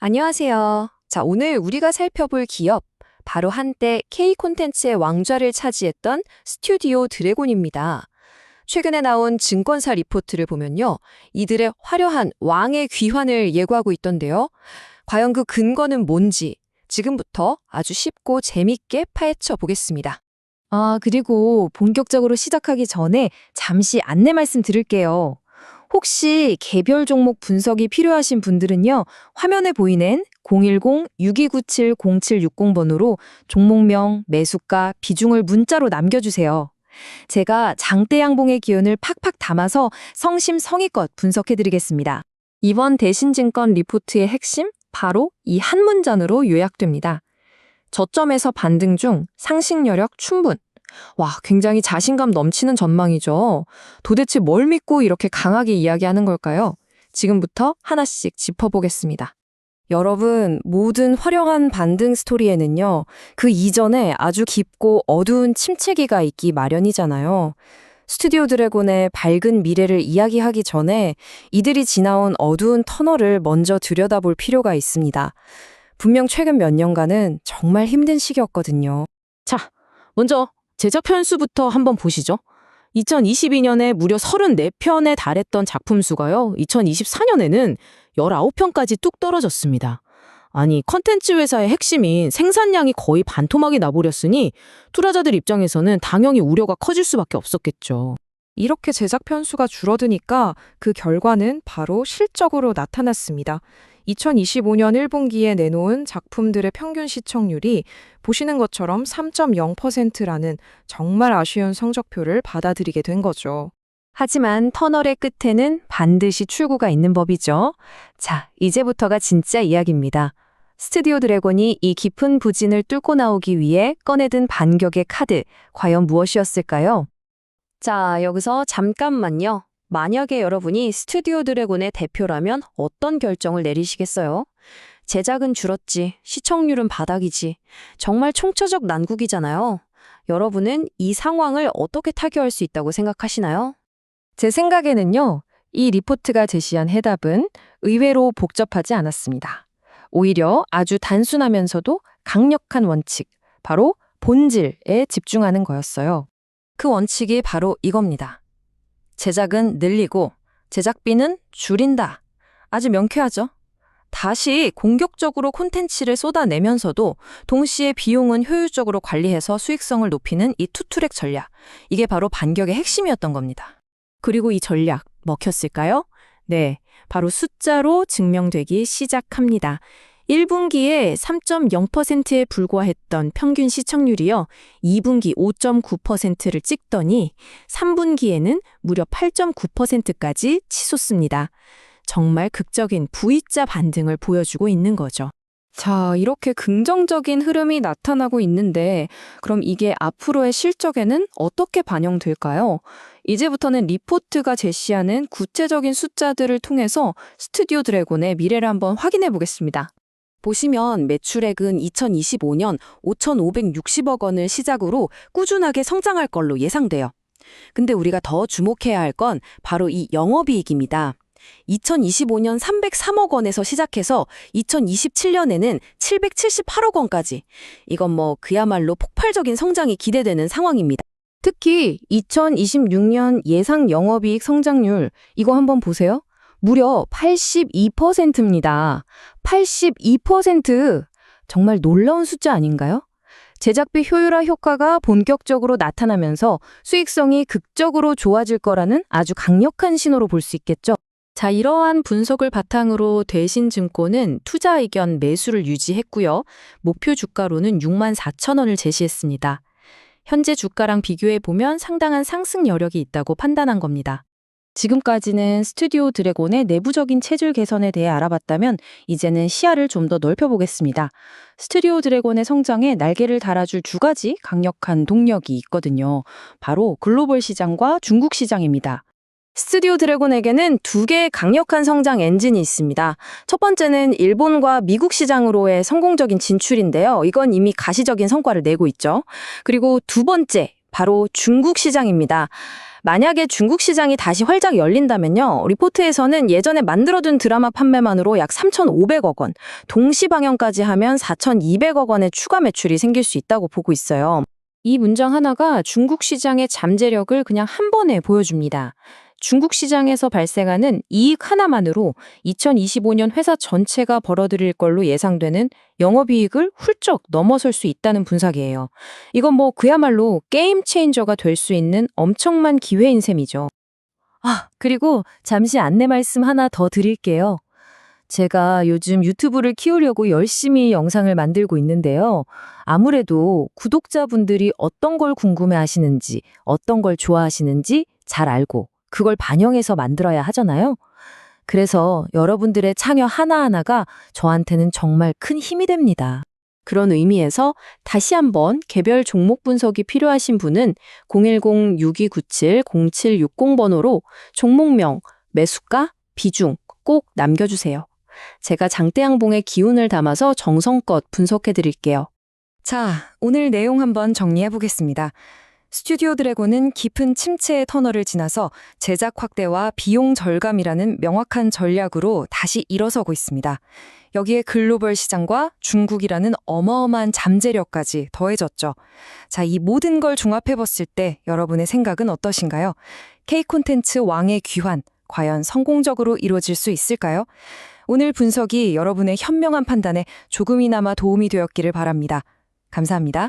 안녕하세요. 자, 오늘 우리가 살펴볼 기업, 바로 한때 K 콘텐츠의 왕좌를 차지했던 스튜디오 드래곤입니다. 최근에 나온 증권사 리포트를 보면요. 이들의 화려한 왕의 귀환을 예고하고 있던데요. 과연 그 근거는 뭔지 지금부터 아주 쉽고 재밌게 파헤쳐 보겠습니다. 아, 그리고 본격적으로 시작하기 전에 잠시 안내 말씀 드릴게요. 혹시 개별 종목 분석이 필요하신 분들은요, 화면에 보이는 010-6297-0760번으로 종목명, 매수가, 비중을 문자로 남겨주세요. 제가 장대 양봉의 기운을 팍팍 담아서 성심성의껏 분석해드리겠습니다. 이번 대신증권 리포트의 핵심, 바로 이 한 문장으로 요약됩니다. 저점에서 반등 중 상승 여력 충분. 와, 굉장히 자신감 넘치는 전망이죠. 도대체 뭘 믿고 이렇게 강하게 이야기하는 걸까요? 지금부터 하나씩 짚어보겠습니다. 여러분, 모든 화려한 반등 스토리에는요, 그 이전에 아주 깊고 어두운 침체기가 있기 마련이잖아요. 스튜디오 드래곤의 밝은 미래를 이야기하기 전에 이들이 지나온 어두운 터널을 먼저 들여다볼 필요가 있습니다. 분명 최근 몇 년간은 정말 힘든 시기였거든요. 자, 먼저 제작 편수부터 한번 보시죠. 2022년에 무려 34편에 달했던 작품 수가요. 2024년에는 19편까지 뚝 떨어졌습니다. 아니, 컨텐츠 회사의 핵심인 생산량이 거의 반토막이 나버렸으니 투자자들 입장에서는 당연히 우려가 커질 수밖에 없었겠죠. 이렇게 제작 편수가 줄어드니까 그 결과는 바로 실적으로 나타났습니다. 2025년 1분기에 내놓은 작품들의 평균 시청률이 보시는 것처럼 3.0%라는 정말 아쉬운 성적표를 받아들이게 된 거죠. 하지만 터널의 끝에는 반드시 출구가 있는 법이죠. 자, 이제부터가 진짜 이야기입니다. 스튜디오 드래곤이 이 깊은 부진을 뚫고 나오기 위해 꺼내든 반격의 카드, 과연 무엇이었을까요? 자, 여기서 잠깐만요. 만약에 여러분이 스튜디오 드래곤의 대표라면 어떤 결정을 내리시겠어요? 제작은 줄었지, 시청률은 바닥이지. 정말 총체적 난국이잖아요. 여러분은 이 상황을 어떻게 타개할 수 있다고 생각하시나요? 제 생각에는요, 이 리포트가 제시한 해답은 의외로 복잡하지 않았습니다. 오히려 아주 단순하면서도 강력한 원칙, 바로 본질에 집중하는 거였어요. 그 원칙이 바로 이겁니다. 제작은 늘리고 제작비는 줄인다. 아주 명쾌하죠? 다시 공격적으로 콘텐츠를 쏟아내면서도 동시에 비용은 효율적으로 관리해서 수익성을 높이는 이 투트랙 전략. 이게 바로 반격의 핵심이었던 겁니다. 그리고 이 전략 먹혔을까요? 네, 바로 숫자로 증명되기 시작합니다. 1분기에 3.0%에 불과했던 평균 시청률이요. 2분기 5.9%를 찍더니 3분기에는 무려 8.9%까지 치솟습니다. 정말 극적인 V자 반등을 보여주고 있는 거죠. 자, 이렇게 긍정적인 흐름이 나타나고 있는데 그럼 이게 앞으로의 실적에는 어떻게 반영될까요? 이제부터는 리포트가 제시하는 구체적인 숫자들을 통해서 스튜디오 드래곤의 미래를 한번 확인해 보겠습니다. 보시면 매출액은 2025년 5,560억 원을 시작으로 꾸준하게 성장할 걸로 예상돼요. 근데 우리가 더 주목해야 할 건 바로 이 영업이익입니다. 2025년 303억 원에서 시작해서 2027년에는 778억 원까지. 이건 뭐 그야말로 폭발적인 성장이 기대되는 상황입니다. 특히 2026년 예상 영업이익 성장률 이거 한번 보세요. 무려 82%입니다. 82%! 정말 놀라운 숫자 아닌가요? 제작비 효율화 효과가 본격적으로 나타나면서 수익성이 극적으로 좋아질 거라는 아주 강력한 신호로 볼 수 있겠죠. 자, 이러한 분석을 바탕으로 대신증권은 투자 의견 매수를 유지했고요. 목표 주가로는 6만 4천 원을 제시했습니다. 현재 주가랑 비교해 보면 상당한 상승 여력이 있다고 판단한 겁니다. 지금까지는 스튜디오 드래곤의 내부적인 체질 개선에 대해 알아봤다면 이제는 시야를 좀 더 넓혀보겠습니다. 스튜디오 드래곤의 성장에 날개를 달아줄 두 가지 강력한 동력이 있거든요. 바로 글로벌 시장과 중국 시장입니다. 스튜디오 드래곤에게는 두 개의 강력한 성장 엔진이 있습니다. 첫 번째는 일본과 미국 시장으로의 성공적인 진출인데요. 이건 이미 가시적인 성과를 내고 있죠. 그리고 두 번째, 바로 중국 시장입니다. 만약에 중국 시장이 다시 활짝 열린다면요. 리포트에서는 예전에 만들어둔 드라마 판매만으로 약 3,500억 원, 동시 방영까지 하면 4,200억 원의 추가 매출이 생길 수 있다고 보고 있어요. 이 문장 하나가 중국 시장의 잠재력을 그냥 한 번에 보여줍니다. 중국 시장에서 발생하는 이익 하나만으로 2025년 회사 전체가 벌어들일 걸로 예상되는 영업이익을 훌쩍 넘어설 수 있다는 분석이에요. 이건 뭐 그야말로 게임 체인저가 될 수 있는 엄청난 기회인 셈이죠. 아, 그리고 잠시 안내 말씀 하나 더 드릴게요. 제가 요즘 유튜브를 키우려고 열심히 영상을 만들고 있는데요. 아무래도 구독자분들이 어떤 걸 궁금해 하시는지, 어떤 걸 좋아하시는지 잘 알고 그걸 반영해서 만들어야 하잖아요. 그래서 여러분들의 참여 하나하나가 저한테는 정말 큰 힘이 됩니다. 그런 의미에서 다시 한번 개별 종목 분석이 필요하신 분은 010-6297-0760번호로 종목명, 매수가, 비중 꼭 남겨주세요. 제가 장대양봉의 기운을 담아서 정성껏 분석해 드릴게요. 자, 오늘 내용 한번 정리해 보겠습니다. 스튜디오 드래곤은 깊은 침체의 터널을 지나서 제작 확대와 비용 절감이라는 명확한 전략으로 다시 일어서고 있습니다. 여기에 글로벌 시장과 중국이라는 어마어마한 잠재력까지 더해졌죠. 자, 이 모든 걸 종합해 봤을 때 여러분의 생각은 어떠신가요? K 콘텐츠 왕의 귀환, 과연 성공적으로 이루어질 수 있을까요? 오늘 분석이 여러분의 현명한 판단에 조금이나마 도움이 되었기를 바랍니다. 감사합니다.